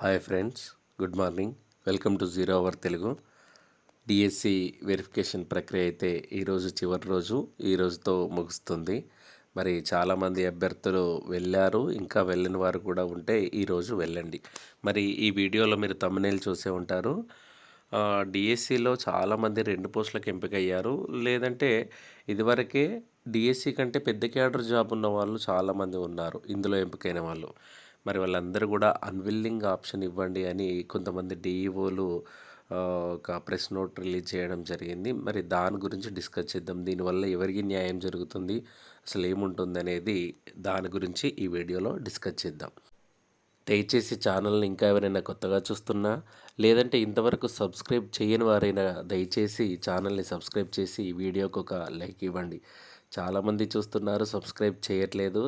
Hi friends good morning. Welcome to zero hour Telugu. DSC verification ప్రక్రియ అయితే ఈరోజు చివరి రోజు ఈ రోజుతో ముగుస్తుంది. మరి చాలామంది అభ్యర్థులు వెళ్ళారు ఇంకా వెళ్ళని వారు కూడా ఉంటే ఈరోజు వెళ్ళండి. మరి ఈ వీడియోలో మీరు తమ్మునేలు చూసే ఉంటారు. డిఎస్సిలో చాలామంది రెండు పోస్టులకు ఎంపిక అయ్యారు లేదంటే ఇదివరకే డిఎస్సి కంటే పెద్ద క్యాడర్ జాబ్ ఉన్న వాళ్ళు చాలామంది ఉన్నారు ఇందులో ఎంపికైన వాళ్ళు. మరి వాళ్ళందరూ కూడా అన్విల్లింగ్ ఆప్షన్ ఇవ్వండి అని కొంతమంది డిఈఓలు ఒక ప్రెస్ నోట్ రిలీజ్ చేయడం జరిగింది. మరి దాని గురించి డిస్కస్ చేద్దాం. దీనివల్ల ఎవరికి న్యాయం జరుగుతుంది అసలు ఏముంటుంది అనేది దాని గురించి ఈ వీడియోలో డిస్కస్ చేద్దాం. దయచేసి ఛానల్ని ఇంకా ఎవరైనా కొత్తగా చూస్తున్నా లేదంటే ఇంతవరకు సబ్స్క్రైబ్ చేయని వారైనా దయచేసి ఛానల్ని సబ్స్క్రైబ్ చేసి ఈ వీడియోకి ఒక లైక్ ఇవ్వండి. చాలామంది చూస్తున్నారు సబ్స్క్రైబ్ చేయట్లేదు.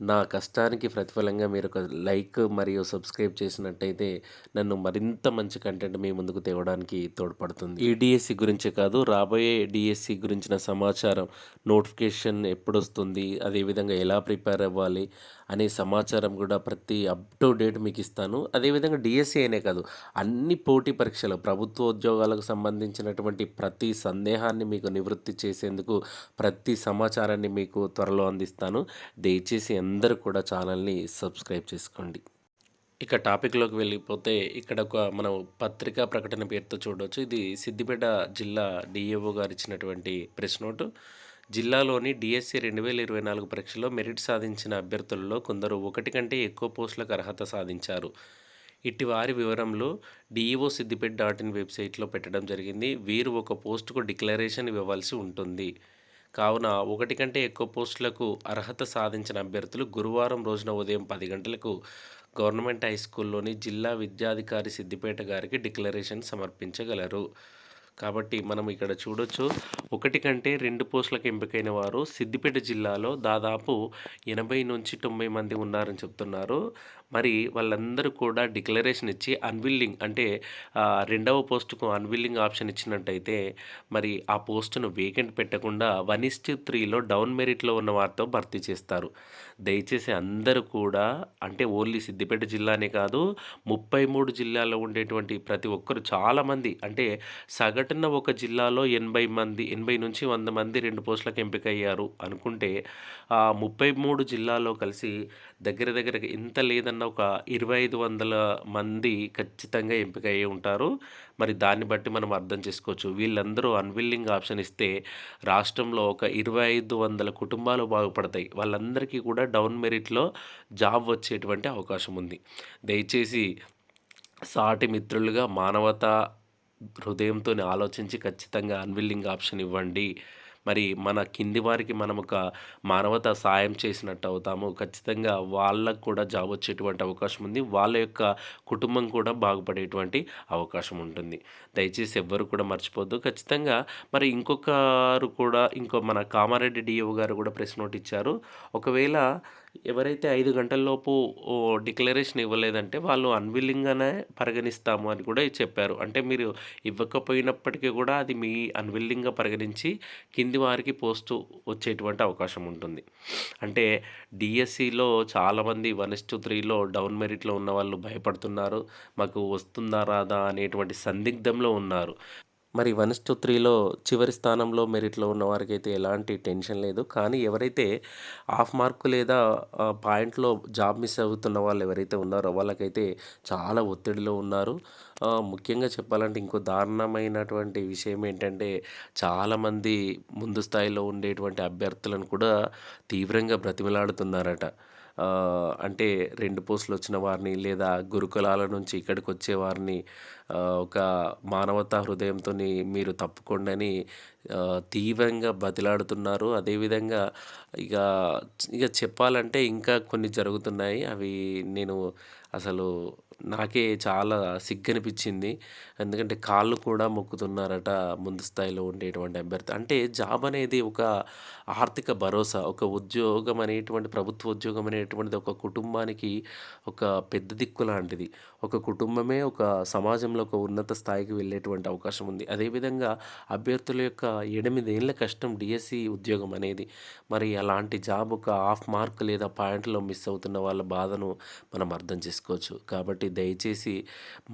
నా కష్టానికి ప్రతిఫలంగా మీరు ఒక లైక్ మరియు సబ్స్క్రైబ్ చేసినట్టయితే నన్ను మరింత మంచి కంటెంట్ మీ ముందుకు తేవడానికి తోడ్పడుతుంది. ఈ డిఎస్సి గురించే కాదు రాబోయే డిఎస్సి గురించిన సమాచారం నోటిఫికేషన్ ఎప్పుడు వస్తుంది అదేవిధంగా ఎలా ప్రిపేర్ అవ్వాలి అనే సమాచారం కూడా ప్రతి అప్ టు డేట్ మీకు ఇస్తాను. అదేవిధంగా డిఎస్సి అనే కాదు అన్ని పోటీ పరీక్షలు ప్రభుత్వ ఉద్యోగాలకు సంబంధించినటువంటి ప్రతి సందేహాన్ని మీకు నివృత్తి చేసేందుకు ప్రతి సమాచారాన్ని మీకు త్వరలో అందిస్తాను. దయచేసి అందరూ కూడా ఛానల్ని సబ్స్క్రైబ్ చేసుకోండి. ఇక టాపిక్లోకి వెళ్ళిపోతే ఇక్కడ ఒక మనం పత్రికా ప్రకటన పేరుతో చూడవచ్చు ఇది సిద్దిపేట జిల్లా డిఏఓ గారు ఇచ్చినటువంటి ప్రెస్ నోటు. జిల్లాలోని డిఎస్సి రెండు వేల ఇరవై నాలుగు పరీక్షలో మెరిట్ సాధించిన అభ్యర్థులలో కొందరు ఒకటి కంటే ఎక్కువ పోస్టులకు అర్హత సాధించారు. ఇట్టి వారి వివరంలో డిఈఓ సిద్దిపేట డాట్ ఇన్ వెబ్సైట్లో పెట్టడం జరిగింది. వీరు ఒక పోస్టుకు డిక్లరేషన్ ఇవ్వవలసి ఉంటుంది. కావున ఒకటి కంటే ఎక్కువ పోస్టులకు అర్హత సాధించిన అభ్యర్థులు గురువారం రోజున ఉదయం పది గంటలకు గవర్నమెంట్ హై స్కూల్లోని జిల్లా విద్యాధికారి సిద్దిపేట గారికి డిక్లరేషన్ సమర్పించగలరు. కాబట్టి మనం ఇక్కడ చూడొచ్చు ఒకటి కంటే రెండు పోస్టులకు ఎంపికైన వారు సిద్దిపేట జిల్లాలో దాదాపు ఎనభై నుంచి తొంభై మంది ఉన్నారని చెప్తున్నారు. మరి వాళ్ళందరూ కూడా డిక్లరేషన్ ఇచ్చి అన్విల్లింగ్ అంటే రెండవ పోస్టుకు అన్విల్లింగ్ ఆప్షన్ ఇచ్చినట్టయితే మరి ఆ పోస్టును వేకెంట్ పెట్టకుండా వన్ ఇస్ట్ త్రీలో డౌన్ మెరిట్లో ఉన్న వారితో భర్తీ చేస్తారు. దయచేసి అందరూ కూడా అంటే ఓన్లీ సిద్దిపేట జిల్లానే కాదు ముప్పై మూడు జిల్లాలో ఉండేటువంటి ప్రతి ఒక్కరు చాలామంది అంటే సగటున ఒక జిల్లాలో ఎనభై మంది ఎనభై నుంచి వంద మంది రెండు పోస్టులకు ఎంపిక అయ్యారు అనుకుంటే ముప్పై మూడు జిల్లాలో కలిసి దగ్గర దగ్గర ఇంత లేదన్న ఒక ఇరవై ఐదు వందల మంది ఖచ్చితంగా ఎంపిక అయ్యి ఉంటారు. మరి దాన్ని బట్టి మనం అర్థం చేసుకోవచ్చు. వీళ్ళందరూ అన్విల్లింగ్ ఆప్షన్ ఇస్తే రాష్ట్రంలో ఒక ఇరవై ఐదు వందల కుటుంబాలు బాగుపడతాయి. వాళ్ళందరికీ కూడా డౌన్ మెరిట్లో జాబ్ వచ్చేటువంటి అవకాశం ఉంది. దయచేసి సాటి మిత్రులుగా మానవత హృదయంతో ఆలోచించి ఖచ్చితంగా అన్విల్లింగ్ ఆప్షన్ ఇవ్వండి. మరి మన కింది వారికి మనం ఒక మానవత సాయం చేసినట్టు అవుతాము. ఖచ్చితంగా వాళ్ళకు కూడా జాబ్ వచ్చేటువంటి అవకాశం ఉంది. వాళ్ళ యొక్క కుటుంబం కూడా బాగుపడేటువంటి అవకాశం ఉంటుంది. దయచేసి ఎవ్వరు కూడా మర్చిపోద్దు. ఖచ్చితంగా మరి ఇంకొకరు కూడా ఇంకో మన కామారెడ్డి డిఓ గారు కూడా ప్రెస్ నోట్ ఇచ్చారు. ఒకవేళ ఎవరైతే ఐదు గంటల్లోపు డిక్లరేషన్ ఇవ్వలేదంటే వాళ్ళు అన్విల్లింగ్గానే పరిగణిస్తాము అని కూడా చెప్పారు. అంటే మీరు ఇవ్వకపోయినప్పటికీ కూడా అది మీ అన్విల్లింగ్గా పరిగణించి కింది వారికి పోస్టు వచ్చేటువంటి అవకాశం ఉంటుంది. అంటే డిఎస్సిలో చాలామంది వన్ ఎస్ టూ త్రీలో డౌన్ మెరిట్లో ఉన్న వాళ్ళు భయపడుతున్నారు. మాకు వస్తుందా రాదా అనేటువంటి సందిగ్ధంలో ఉన్నారు. మరి వన్ టు త్రీలో చివరి స్థానంలో మెరిట్లో ఉన్న వారికి అయితే ఎలాంటి టెన్షన్ లేదు. కానీ ఎవరైతే హాఫ్ మార్క్ లేదా పాయింట్లో జాబ్ మిస్ అవుతున్న వాళ్ళు ఎవరైతే ఉన్నారో వాళ్ళకైతే చాలా ఒత్తిడిలో ఉన్నారు. ముఖ్యంగా చెప్పాలంటే ఇంకో దారుణమైనటువంటి విషయం ఏంటంటే చాలామంది ముందు స్థాయిలో ఉండేటువంటి అభ్యర్థులను కూడా తీవ్రంగా బ్రతిమలాడుతున్నారట. అంటే రెండు పోస్టులు వచ్చిన వారిని లేదా గురుకులాల నుంచి ఇక్కడికి వచ్చే వారిని ఒక మానవతా హృదయంతో మీరు తప్పకుండాని తీవ్రంగా బతిలాడుతున్నారు. అదేవిధంగా ఇక ఇక చెప్పాలంటే ఇంకా కొన్ని జరుగుతున్నాయి. అవి నేను అసలు నాకే చాలా సిగ్గనిపించింది ఎందుకంటే కాళ్ళు కూడా మొక్కుతున్నారట ముందు స్థాయిలో ఉండేటువంటి అభ్యర్థి. అంటే జాబ్ అనేది ఒక ఆర్థిక భరోసా ఒక ఉద్యోగం అనేటువంటి ప్రభుత్వ ఉద్యోగం అనేటువంటిది ఒక కుటుంబానికి ఒక పెద్ద దిక్కు లాంటిది. ఒక కుటుంబమే ఒక సమాజంలో ఒక ఉన్నత స్థాయికి వెళ్ళేటువంటి అవకాశం ఉంది. అదేవిధంగా అభ్యర్థుల యొక్క ఎనిమిదేళ్ళ కష్టం డిఎస్సి ఉద్యోగం అనేది. మరి అలాంటి జాబ్ ఒక హాఫ్ మార్క్ లేదా పాయింట్లో మిస్ అవుతున్న వాళ్ళ బాధను మనం అర్థం చేసుకోవచ్చు. కాబట్టి కాబట్టి దయచేసి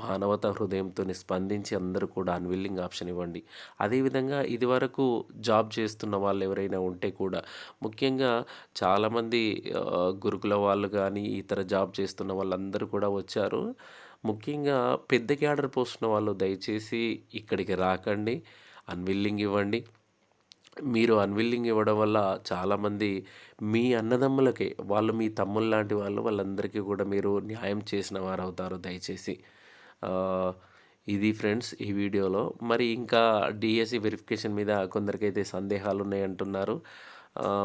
మానవత హృదయంతో స్పందించి అందరూ కూడా అన్విల్లింగ్ ఆప్షన్ ఇవ్వండి. అదేవిధంగా ఇదివరకు జాబ్ చేస్తున్న వాళ్ళు ఎవరైనా ఉంటే కూడా ముఖ్యంగా చాలామంది గురుకుల వాళ్ళు కానీ ఇతర జాబ్ చేస్తున్న వాళ్ళందరూ కూడా వచ్చారు. ముఖ్యంగా పెద్ద క్యాడర్ పోస్తున్న వాళ్ళు దయచేసి ఇక్కడికి రాకండి అన్విల్లింగ్ ఇవ్వండి. మీరు అన్విల్లింగ్ ఇవ్వడం వల్ల చాలామంది మీ అన్నదమ్ములకే వాళ్ళు మీ తమ్ముళ్ళ లాంటి వాళ్ళు వాళ్ళందరికీ కూడా మీరు న్యాయం చేసిన వారు అవుతారు దయచేసి ఇది ఫ్రెండ్స్ ఈ వీడియోలో. మరి ఇంకా డిఎస్సి వెరిఫికేషన్ మీద కొందరికైతే సందేహాలు ఉన్నాయంటున్నారు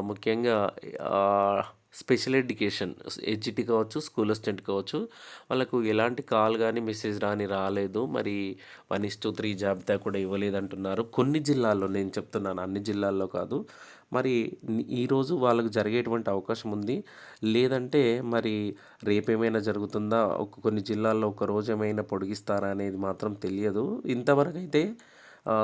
ముఖ్యంగా స్పెషల్ ఎడ్యుకేషన్ హెచ్జిటి కావచ్చు స్కూల్ అసిస్టెంట్ కావచ్చు వాళ్ళకు ఎలాంటి కాల్ కానీ మెసేజ్ రాని రాలేదు. మరి వన్ ఇస్ టూ త్రీ జాబితా కూడా ఇవ్వలేదంటున్నారు. కొన్ని జిల్లాల్లో నేను చెప్తున్నాను అన్ని జిల్లాల్లో కాదు. మరి ఈరోజు వాళ్ళకు జరిగేటువంటి అవకాశం ఉంది. లేదంటే మరి రేపేమైనా జరుగుతుందా? ఒక కొన్ని జిల్లాల్లో ఒక రోజు ఏమైనా పొడిగిస్తారా అనేది మాత్రం తెలియదు. ఇంతవరకు అయితే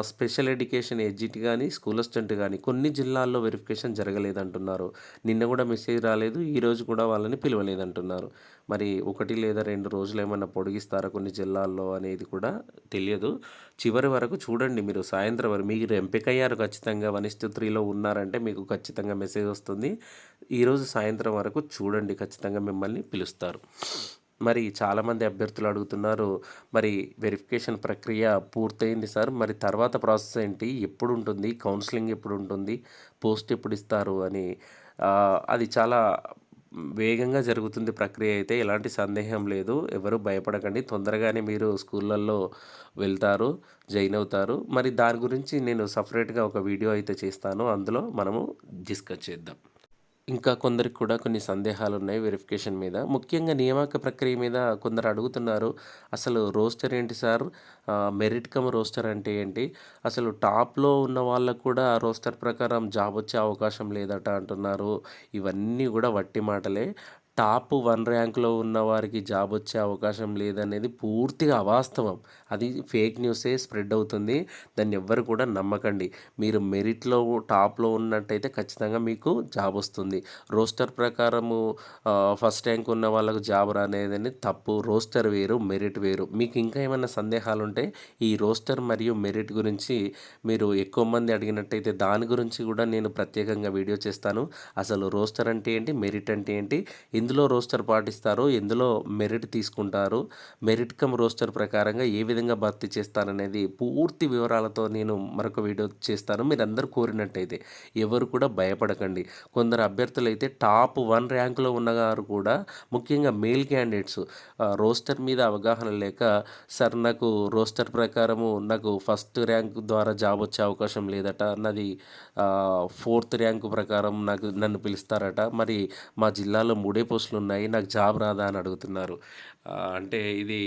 స్పెషల్ ఎడ్యుకేషన్ ఎడ్జిట్ కానీ స్కూల్ అసిస్టెంట్ కానీ కొన్ని జిల్లాల్లో వెరిఫికేషన్ జరగలేదంటున్నారు. నిన్న కూడా మెసేజ్ రాలేదు ఈరోజు కూడా వాళ్ళని పిలవలేదంటున్నారు. మరి ఒకటి లేదా రెండు రోజులు ఏమైనా పొడిగిస్తారా కొన్ని జిల్లాల్లో అనేది కూడా తెలియదు. చివరి వరకు చూడండి మీరు సాయంత్రం వరకు మీరు ఎంపికయ్యారు ఖచ్చితంగా వన్ త్రీలో ఉన్నారంటే మీకు ఖచ్చితంగా మెసేజ్ వస్తుంది. ఈరోజు సాయంత్రం వరకు చూడండి ఖచ్చితంగా మిమ్మల్ని పిలుస్తారు. మరి చాలామంది అభ్యర్థులు అడుగుతున్నారు మరి వెరిఫికేషన్ ప్రక్రియ పూర్తయింది సార్. మరి తర్వాత ప్రాసెస్ ఏంటి? ఎప్పుడు ఉంటుంది కౌన్సిలింగ్ ఎప్పుడు ఉంటుంది పోస్ట్ ఎప్పుడు ఇస్తారు అని అది చాలా వేగంగా జరుగుతుంది ప్రక్రియ అయితే. ఎలాంటి సందేహం లేదు. ఎవరు భయపడకండి. తొందరగానే మీరు స్కూళ్ళల్లో వెళ్తారు జాయిన్ అవుతారు. మరి దాని గురించి నేను సపరేట్గా ఒక వీడియో అయితే చేస్తాను. అందులో మనము డిస్కస్ చేద్దాం. ఇంకా కొందరికి కూడా కొన్ని సందేహాలు ఉన్నాయి వెరిఫికేషన్ మీద. ముఖ్యంగా నియామక ప్రక్రియ మీద కొందరు అడుగుతున్నారు అసలు రోస్టర్ ఏంటి సార్? మెరిట్ కమ్ రోస్టర్ అంటే ఏంటి? అసలు టాప్లో ఉన్న వాళ్ళకు కూడా రోస్టర్ ప్రకారం జాబ్ వచ్చే అవకాశం లేదట అంటున్నారు. ఇవన్నీ కూడా వట్టి మాటలే. టాప్ వన్ ర్యాంక్లో ఉన్న వారికి జాబ్ వచ్చే అవకాశం లేదనేది పూర్తిగా అవాస్తవం. అది ఫేక్ న్యూసే స్ప్రెడ్ అవుతుంది. దాన్ని ఎవ్వరు కూడా నమ్మకండి. మీరు మెరిట్లో టాప్లో ఉన్నట్టయితే ఖచ్చితంగా మీకు జాబ్ వస్తుంది. రోస్టర్ ప్రకారము ఫస్ట్ ర్యాంక్ ఉన్న వాళ్ళకు జాబ్ రానేదని తప్పు. రోస్టర్ వేరు మెరిట్ వేరు. మీకు ఇంకా ఏమైనా సందేహాలు ఉంటే ఈ రోస్టర్ మరియు మెరిట్ గురించి మీరు ఎక్కువ మంది అడిగినట్టయితే దాని గురించి కూడా నేను ప్రత్యేకంగా వీడియో చేస్తాను. అసలు రోస్టర్ అంటే ఏంటి? మెరిట్ అంటే ఏంటి? ఎందులో రోస్టర్ పాటిస్తారో ఎందులో మెరిట్ తీసుకుంటారు మెరిట్ కమ్ రోస్టర్ ప్రకారంగా ఏ విధంగా భర్తీ చేస్తారనేది పూర్తి వివరాలతో నేను మరొక వీడియో చేస్తాను. మీరు అందరు కోరినట్టయితే ఎవరు కూడా భయపడకండి. కొందరు అభ్యర్థులు అయితే టాప్ వన్ ర్యాంకులో ఉన్నవారు కూడా ముఖ్యంగా మేల్ క్యాండిడేట్స్ రోస్టర్ మీద అవగాహన లేక సార్ నాకు రోస్టర్ ప్రకారము నాకు ఫస్ట్ ర్యాంక్ ద్వారా జాబ్ వచ్చే అవకాశం లేదట నాది ఫోర్త్ ర్యాంకు ప్రకారం నాకు నన్ను పిలుస్తారట. మరి మా జిల్లాలో మూడే పోస్టులు ఉన్నాయి నాకు జాబ్ రాదా అని అడుగుతున్నారు. అంటే ఇది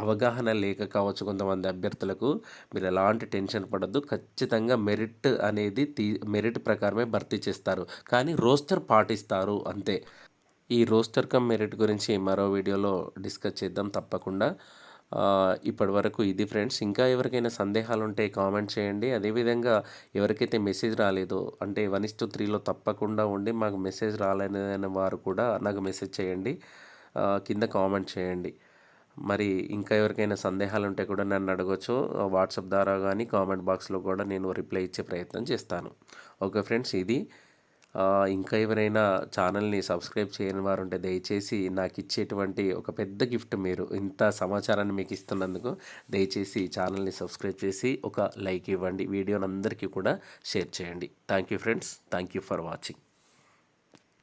అవగాహన లేక కావచ్చు కొంతమంది అభ్యర్థులకు మీరు ఎలాంటి టెన్షన్ పడద్దు. ఖచ్చితంగా మెరిట్ అనేది తీ మెరిట్ ప్రకారమే భర్తీ చేస్తారు. కానీ రోస్టర్ పాటిస్తారు అంతే. ఈ రోస్టర్ కమ్ మెరిట్ గురించి మరో వీడియోలో డిస్కస్ చేద్దాం తప్పకుండా. ఇప్పటి వరకు ఇది ఫ్రెండ్స్. ఇంకా ఎవరికైనా సందేహాలు ఉంటే కామెంట్ చేయండి. అదేవిధంగా ఎవరికైతే మెసేజ్ రాలేదో అంటే వన్ ఇస్ టూ త్రీలో తప్పకుండా ఉండి మాకు మెసేజ్ రాలేదనే వారు కూడా నాకు మెసేజ్ చేయండి. కింద కామెంట్ చేయండి. మరి ఇంకా ఎవరికైనా సందేహాలు ఉంటే కూడా నన్ను అడగవచ్చు వాట్సాప్ ద్వారా కానీ కామెంట్ బాక్స్లో కూడా నేను రిప్లై ఇచ్చే ప్రయత్నం చేస్తాను. ఓకే ఫ్రెండ్స్ ఇది ఇంకా ఎవరైనా ఛానల్ని సబ్స్క్రైబ్ చేయని వారు ఉంటే దయచేసి నాకు ఇచ్చేటువంటి ఒక పెద్ద గిఫ్ట్ మీరు ఇంత సమాచారాన్ని మీకు ఇస్తున్నందుకు దయచేసి ఛానల్ని సబ్స్క్రైబ్ చేసి ఒక లైక్ ఇవ్వండి. వీడియోని అందరికీ కూడా షేర్ చేయండి. Thank you friends. Thank you for watching.